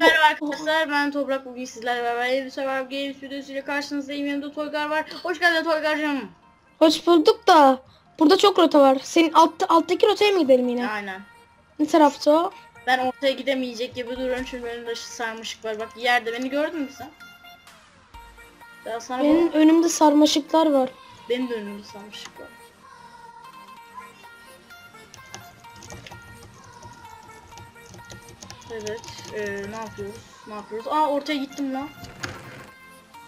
Merhaba arkadaşlar ben Toprak bugün sizlerle beraber yeni bir Survivor Games videosuyla karşınızdayım yanımda Toygar var hoş geldin Toygar'cığım Hoş bulduk da burada çok rota var. Senin altta, alttaki rotaya mı gidelim yine? Aynen Ne tarafta o? ben ortaya gidemeyecek gibi duruyorum çünkü önümde sarmışık var bak yerde beni gördün mü sen? Ben sana Benim bak önümde sarmaşıklar var. Benim de önümde sarmışık var Evet ee, ne yapıyoruz ne yapıyoruz aa ortaya gittim lan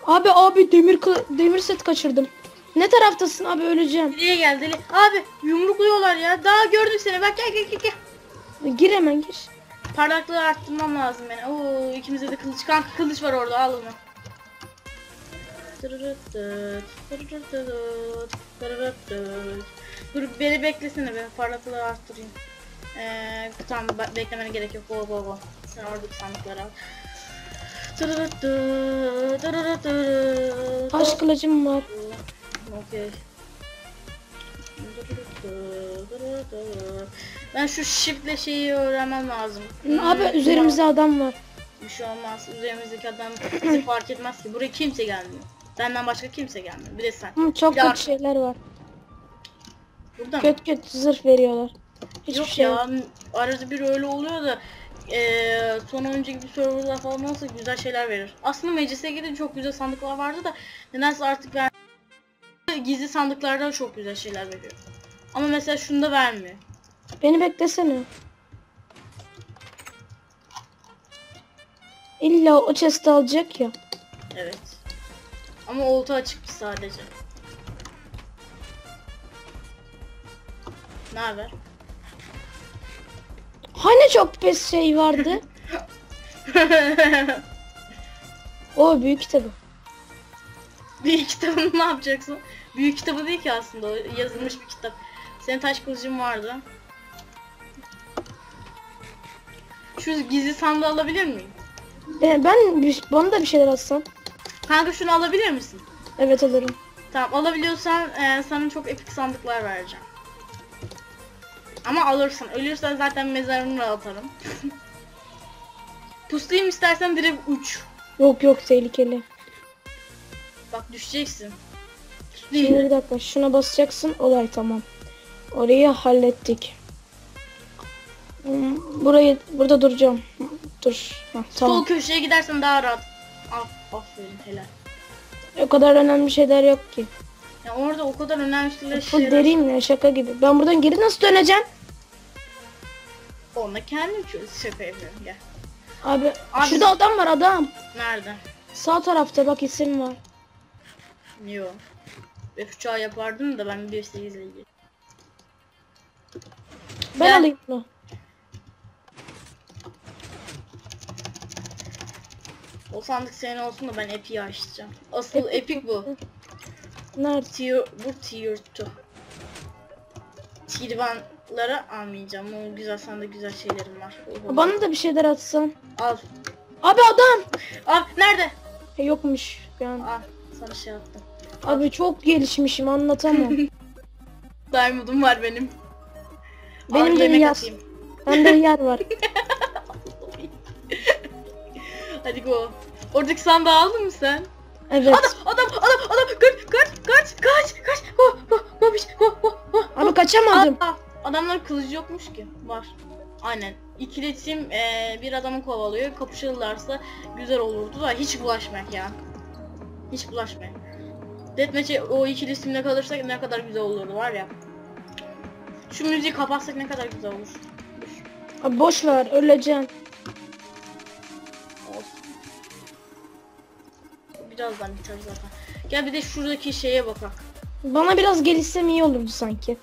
Abi abi demir demir set kaçırdım. Ne taraftasın abi öleceğim. Nereye geldi deli abi yumrukluyorlar ya daha gördüm seni bak gel gel gel gel Gir hemen gir. Parlaklığı arttırmam lazım beni. Oo ikimizde de kılıç. Kanka kılıç var orada al onu. Dur beni beklesene ben parlaklığı arttırayım. Ee, tamam be- beklemene gerek yok. Go go go. Sen oradaki sandıkları al. Taş kılıcım var. Okey. Ben şu shiftle şeyi öğrenmem lazım. Abi Hmm, üzerimizde adam var. Bir şey olmaz. Üzerimizdeki adam bizi fark etmez ki. Buraya kimse gelmiyor. Benden başka kimse gelmiyor. Bir de sen. Hı, çok Bir de kötü şeyler var. Burada mı? Kötü kötü zırh veriyorlar. Hiçbir Yok şey yok. ya. Arada bir öyle oluyor da eee son önce gibi serverlar falan olsa güzel şeyler verir. Aslında MCSG'de çok güzel sandıklar vardı da nedense artık ver gizli sandıklarda çok güzel şeyler veriyor. Ama mesela şunda vermiyor. Beni beklesene. İlla o chest'i alacak ya. Evet. Ama olta açıktı sadece. Ne haber? Hani çok pes şey vardı? o büyük kitabı. Büyük kitabını ne yapacaksın? Büyük kitabı değil ki aslında o yazılmış bir kitap. Senin taş kılıcın vardı. Şu gizli sandığı alabilir miyim? Ben, ben bana da bir şeyler atsan. Kanka şunu alabilir misin? Evet alırım. Tamam alabiliyorsan e, sana çok epik sandıklar vereceğim. Ama alırsan, ölürsen zaten mezarını atarım. Puslayayım istersen direkt uç. Yok yok tehlikeli. Bak düşeceksin. Şimdi bir dakika şuna basacaksın olay tamam. Orayı hallettik. Hmm, Burayı burada duracağım. Dur. Sol tamam. köşeye gidersen daha rahat. Al, aferin helal. O kadar önemli şeyler yok ki. Ya orada o kadar önemli şeyler Bu derin ya şaka gibi. Ben buradan geri nasıl döneceğim? Onunla kendim çöz şaka yapıyorum gel. Abi, Abi- şurada adam var adam. Nerede? Sağ tarafta bak isim var. Yo. F3A yapardım da ben 1.8 ile. Ben Gel. alayım bunu. O sandık senin olsun da ben Epic'i açacağım. Asıl Epic bu. Nerede? Tier, bu tier 2. Tier 1'lara almayacağım. O güzel sende güzel şeylerim var. Oho. Bana da bir şeyler atsan. Al. Abi adam. Al nerede? E, yokmuş yani. Al. Sana şey attım. Abi çok gelişmişim anlatamam. Diamond'um var benim. Benim Al, de yaz. atayım. Bende yer var. Hadi go. Oradaki sandığı aldın mı sen? Evet. Adam adam adam adam kaç kaç kaç kaç kaç. Oh, oh, oh, oh, oh, oh. Abi kaçamadım. Aa, adamlar kılıcı yokmuş ki. Var. Aynen. İkiletim eee, bir adamı kovalıyor. Kapışırlarsa güzel olurdu da hiç bulaşmak ya. Hiç bulaşmak. Deathmatch'e o ikili isimle kalırsak ne kadar güzel olurdu var ya. Şu müziği kapatsak ne kadar güzel olur. Abi boş ver öleceksin. Birazdan biter zaten. Gel bir de şuradaki şeye bakak. Bana biraz gelişsem iyi olurdu sanki.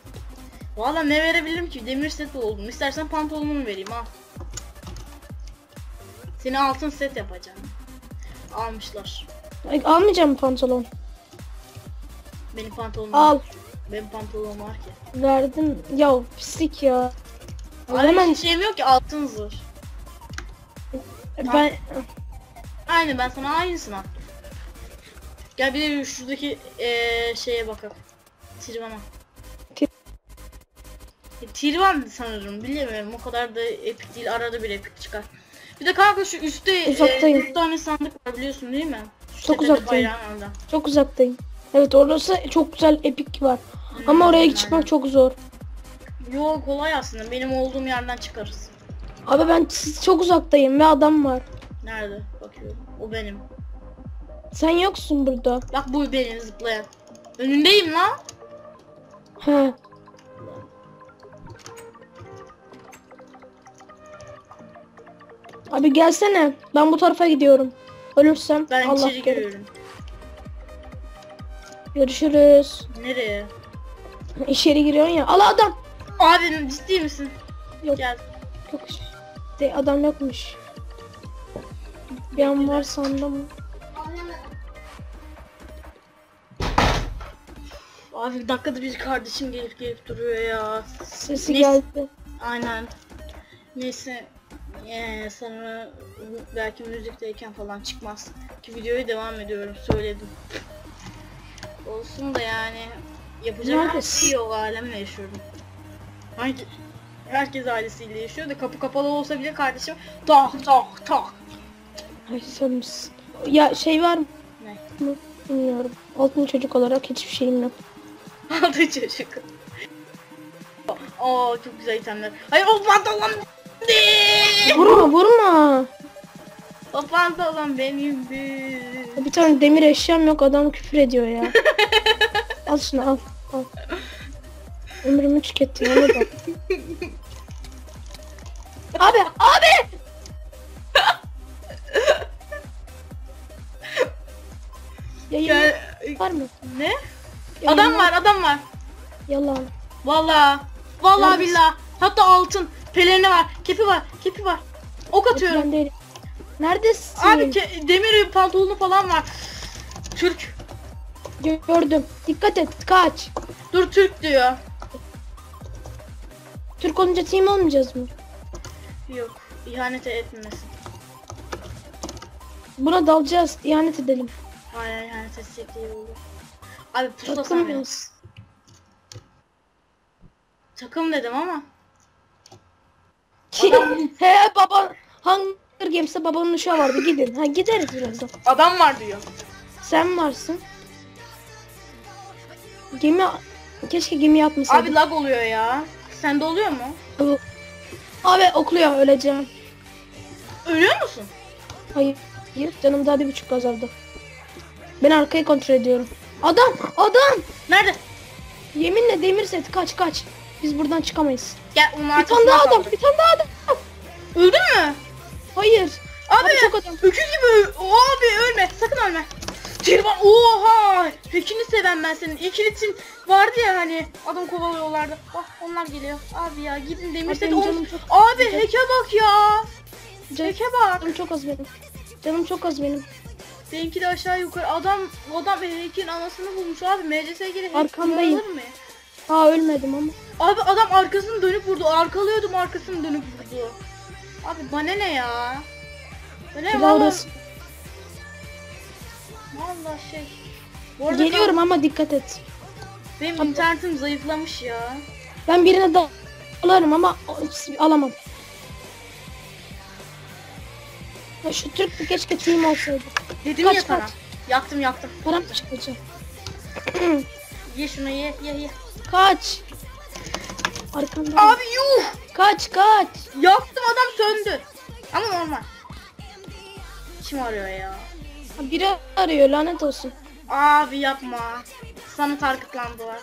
Valla ne verebilirim ki? Demir set oldum. İstersen pantolonumu vereyim al. Seni altın set yapacağım. Almışlar. Ay, almayacağım pantolon. Benim pantolonum Al. var. Benim pantolonum var ki. Verdin. Ya pislik ya. Ay Hemen şeyim yok ki altın zırh. ben Aynı ben sana aynısını attım. Gel bir de şuradaki eee, şeye bakalım. Tirvan'a. Tir- E, Tirvan sanırım bilemiyorum o kadar da epik değil arada bir epik çıkar. Bir de kanka şu üstte Uzaktayım. e, üç tane sandık var biliyorsun değil mi? Şu Çok uzaktayım. Çok uzaktayım. Evet orası çok güzel epik var. Ama Hmm, oraya aynen. çıkmak çok zor. Yo kolay aslında benim olduğum yerden çıkarız. Abi ben çok uzaktayım ve adam var. Nerede? Bakıyorum. O benim. Sen yoksun burada. Bak bu benim zıplayan. Önündeyim lan. He. Abi gelsene. Ben bu tarafa gidiyorum. Ölürsem Ben Allah içeri korusun. giriyorum. Görüşürüz. Nereye? İçeri giriyorsun ya. Al adam. Abi ciddi misin? Yok. Gel. Yok. De, adam yokmuş. Bir an var sandım. Abi dakikada bir kardeşim gelip gelip duruyor ya. Sesi Neyse. geldi. Aynen. Neyse. Ee, sonra belki müzikteyken falan çıkmaz. Ki videoya devam ediyorum söyledim. Olsun da yani yapacak bir Neredesin? şey yok alemle yaşıyorum. Hangi herkes ailesiyle yaşıyor da kapı kapalı olsa bile kardeşim tak tak tak. Ay sen misin? Ya şey var mı? Ne? Bilmiyorum. Altın çocuk olarak hiçbir şeyim yok. Aldı çocuk. Aa çok güzel itemler. Hayır o pantolon değil. Vurma vurma. O pantolon benimdi. Bir tane demir eşyam yok adam küfür ediyor ya. al şunu al. al. Ömrümü tükettin ona bak. abi abi. Yayın Gel. var mı? Ne? Adam var adam var. Yalan. Vallahi. Vallahi Neredesin? billah. Hatta altın. Pelerini var. Kepi var. Kepi var. Ok atıyorum. Ben değilim. Neredesin? Abi ke- demir pantolonu falan var. Türk. Gördüm. Dikkat et kaç. Dur Türk diyor. Türk olunca team olmayacağız mı? Yok. İhanet etmesin. Buna dalacağız. ihanet edelim. Aynen ihanet etsek iyi olur. Abi puslasam Takım? Takım dedim ama. He baba. Hunger Games'te babanın uşağı vardı. Gidin. Ha gideriz birazdan. Adam var diyor. Sen varsın. Gemi keşke gemi atmasaydık. Abi lag oluyor ya. Sende oluyor mu? Abi, abi okluyor öleceğim. Ölüyor musun? Hayır. Hayır. Canım daha bir buçuk azaldı. Ben arkayı kontrol ediyorum. Adam! Adam! Nerede? Yeminle demir set kaç kaç. Biz buradan çıkamayız. Gel onun Bir tane daha adam. kaldır. Bir tane daha adam. Öldün mü? Hayır. Abi, Abi çok adam. öküz gibi abi ölme sakın ölme. Tirvan oha Pekini seven ben senin. İkilitin vardı ya hani adam kovalıyorlardı. Bak onlar geliyor. Abi ya gidin demir Abi set benim on- canım çok- Abi heke bak ya. Can- Heke bak. Canım çok az benim. Canım çok az benim. Benimki de aşağı yukarı. Adam adam hekin anasını bulmuş abi. MCS'ye girip Arkandayım. mı? Aa ölmedim ama. Abi adam arkasını dönüp vurdu. Arkalıyordum arkasını dönüp vurdu. Abi bana ne ya? Ne Bir valla. orası. Valla şey. Bu arada Geliyorum ama dikkat et. Benim internetim zayıflamış ya. Ben birine da alarım ama alamam. Ya şu Türk bir keşke team olsaydı. Dedim Kaç, ya sana. kaç? Yaktım yaktım. Param çıkacak. Ye şunu ye ye ye. Kaç. Arkanda. Abi yuh. Kaç kaç. Yaktım adam söndü. Ama normal. Kim arıyor ya? Biri arıyor lanet olsun. Abi yapma. Sana targıtlandılar.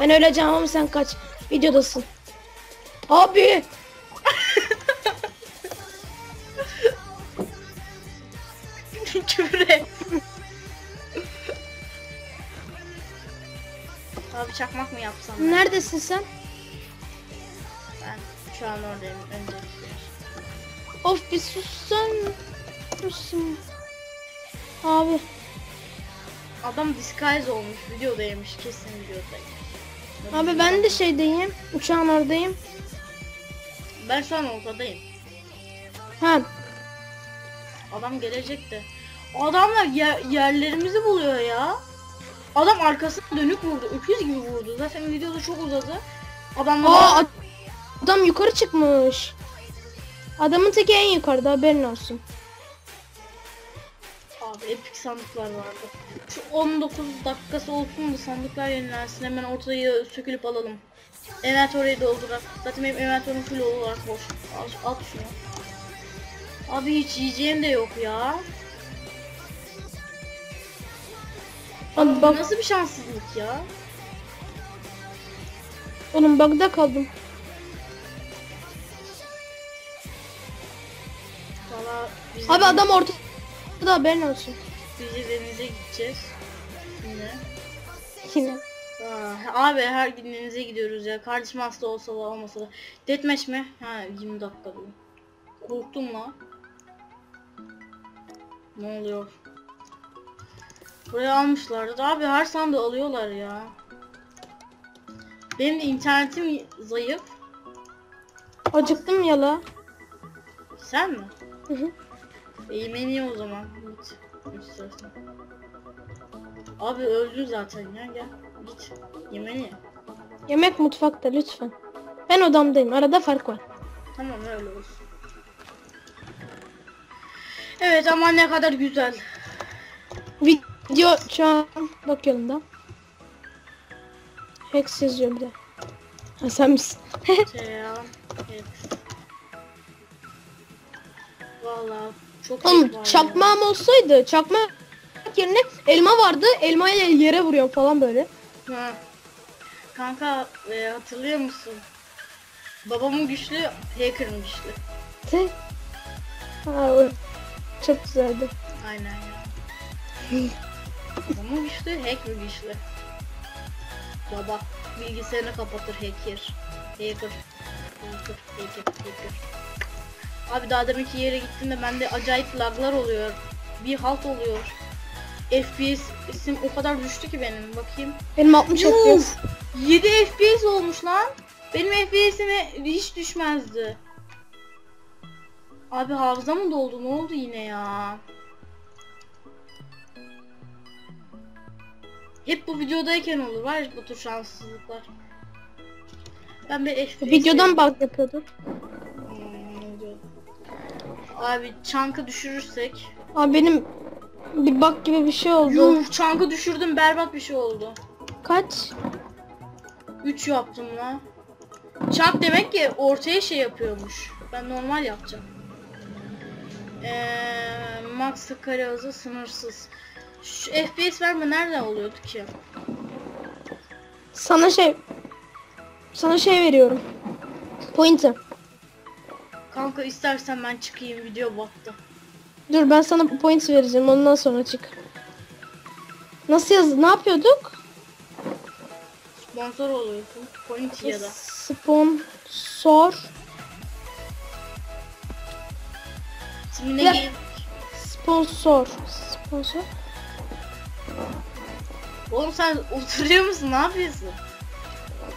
Ben öleceğim ama sen kaç. Videodasın. Abi. Küfür et. Abi çakmak mı yapsam? ben? Neredesin sen? Ben şu an oradayım. Öncelikle. Of bir sussan. Susun. Abi. Adam disguise olmuş. Videodaymış. Kesin videodaymış. Abi ben de şeydeyim. Uçağın oradayım. Ben şu an ortadayım. Ha. Adam gelecekti. Adamlar yer- yerlerimizi buluyor ya. Adam arkasına dönük vurdu. Öküz gibi vurdu. Zaten videoda çok uzadı. Adam Aa ad- adam yukarı çıkmış. Adamın teki en yukarıda haberin olsun. Abi epik sandıklar vardı. Şu 19 dakikası olsun da sandıklar yenilensin. Hemen ortayı sökülüp alalım. Inventory'yi doldurak. Zaten benim inventory'm full olarak boş. Al, at şunu. Abi hiç yiyeceğim de yok ya. Abi bak Nasıl bir şanssızlık ya? oğlum bug'da kaldım. Valla biz Abi adam ortada haberin olsun. biz de denize gideceğiz. Şimdi. Yine. Aa, abi her gün denize gidiyoruz ya. Kardeşim hasta olsa da olmasa da. Deathmatch mi? Ha 20 dakika diyor. Korktum lan. Ne oluyor? Buraya almışlardı. Abi her sandığı alıyorlar ya. Benim de internetim zayıf. Acıktım ya la. Sen mi? Hı hı. Eğmeni o zaman. Git. İstersen. Abi öldün zaten ya gel. Git. Yemeni ye. Yemek mutfakta lütfen. Ben odamdayım. Arada fark var. Tamam öyle olsun. Evet ama ne kadar güzel. Video şu an bakıyorum da. Hex yazıyor bir de. Ha sen misin? Şey ya. Vallahi çok Oğlum var ya. çakmağım olsaydı çakmak yerine elma vardı. Elmayla yere vuruyorum falan böyle. Ha. Kanka e, hatırlıyor musun? Babamın güçlü, hacker'ın güçlü. Te. Ha, o çok güzeldi. Aynen ya. Babamın güçlü, hacker güçlü. Baba bilgisayarını kapatır hacker. Hacker. Hacker, hacker, hacker. Abi daha deminki yere gittiğimde bende acayip laglar oluyor. Bir halt oluyor. FPS isim o kadar düştü ki benim. Bakayım. Benim 60 Yuh! FPS. 7 FPS olmuş lan. Benim FPS'ime hiç düşmezdi. Abi hafıza mı doldu? Ne oldu yine ya? Hep bu videodayken olur var ya bu tür şanssızlıklar. Ben bir FPS Videodan bak yapıyorduk. Hmm? Abi çankı düşürürsek. Abi benim bir bak gibi bir şey oldu. Yuh çankı düşürdüm berbat bir şey oldu. Kaç? 3 yaptım lan. Çarp demek ki ortaya şey yapıyormuş. Ben normal yapacağım. Eee max kare hızı sınırsız. Şu FPS verme nereden oluyordu ki? Sana şey sana şey veriyorum. Pointer. Kanka istersen ben çıkayım video battı. Dur ben sana points vereceğim ondan sonra çık. Nasıl yaz? Ne yapıyorduk? Sponsor oluyorsun. Point ya da. Sponsor. Timine. Sponsor. Sponsor. Oğlum sen oturuyor musun? Ne yapıyorsun?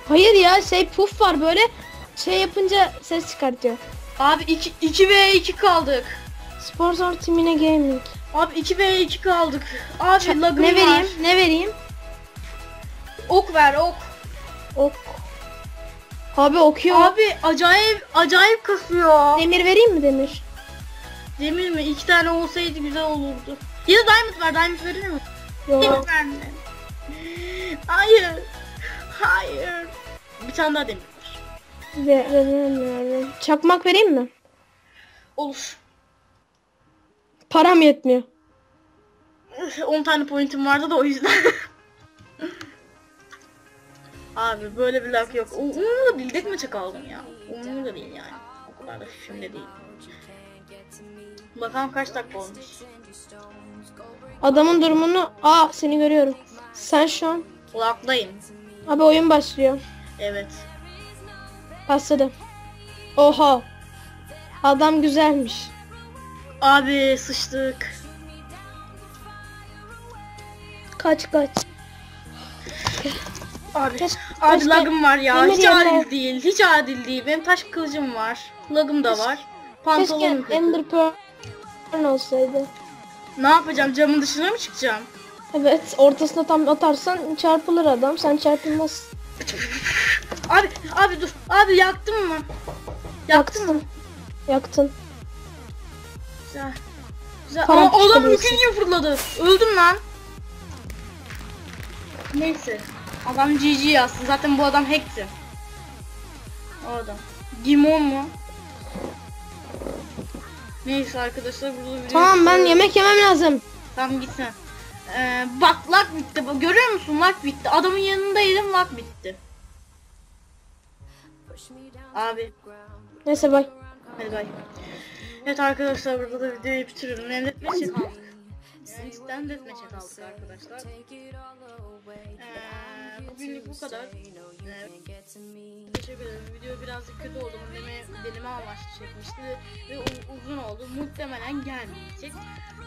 Hayır ya şey puf var böyle şey yapınca ses çıkartıyor. Abi 2 2 ve 2 kaldık. Sponsor timine gaming. Abi 2 ve 2 kaldık. Abi lagım ne var. vereyim? Ne vereyim? Ok ver ok. Ok. Abi okuyor. Abi acayip acayip kasıyor. Demir vereyim mi demir? Demir mi? İki tane olsaydı güzel olurdu. Ya da diamond var. Diamond verir mi? Yok. Hayır. Hayır. Bir tane daha demir var. Ve veremiyorum. Çakmak vereyim mi? Olur. Param yetmiyor. 10 tane pointim vardı da o yüzden. Abi böyle bir lag yok. Um- Umurumda değil. Dekme çak aldım ya. Umurumda değil yani. O kadar da şimdi değil. Bakalım kaç dakika olmuş. Adamın durumunu... Aa seni görüyorum. Sen şu an... Lagdayım. Abi oyun başlıyor. Evet. Başladı. Oha. Adam güzelmiş. Abi sıçtık. Kaç kaç. Abi, Keşke- abi keşke lagım var ya. Hiç adil değil. Hiç adil değil. Benim taş kılıcım var. Lagım da var. Keşke Pantolonum kötü. Ender Pearl olsaydı. Ne yapacağım? Camın dışına mı çıkacağım? Evet ortasına tam atarsan çarpılır adam. Sen çarpılmaz. Abi abi dur. Abi yaktın mı? Yaktın mı? Yaktın. Güzel. Güzel. Tamam, Ama adam çıkabilirsin. mükemmel fırladı. Öldüm lan. Neyse. Adam GG yazsın. Zaten bu adam hackti. O adam. Gimon mu? Neyse arkadaşlar burada video Tamam ben yemek yemem lazım. Tamam gitsin. Ee, bak lag bitti. Bak, görüyor musun lag bitti. Adamın yanındaydım lag bitti. Abi. Neyse bay. Hadi bay. Evet arkadaşlar burada da videoyu bitiriyorum. Yani deathmatch'e kaldık. Yani cidden deathmatch'e kaldık arkadaşlar. Ee, bugünlük bu kadar. Ee, teşekkür ederim. Video birazcık kötü oldu. Deneme, deneme amaçlı çekmişti ve uzun oldu. Muhtemelen gelmeyecek.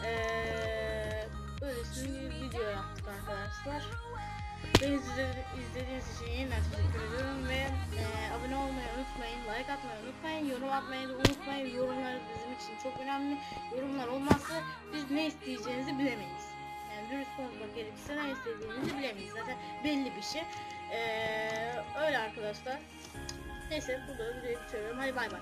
Ee, böylesine bir video yaptık arkadaşlar. Beni izledi- izlediğiniz için yeniden teşekkür ediyorum ve e, abone olmayı unutmayın, like atmayı unutmayın, yorum atmayı da unutmayın. Yorumlar bizim için çok önemli. Yorumlar olmazsa biz ne isteyeceğinizi bilemeyiz. Yani dürüst konuşmak gerekirse ne istediğimizi bilemeyiz. Zaten belli bir şey. Ee, öyle arkadaşlar. Neyse burada videoyu bitiriyorum. Hadi bay bay.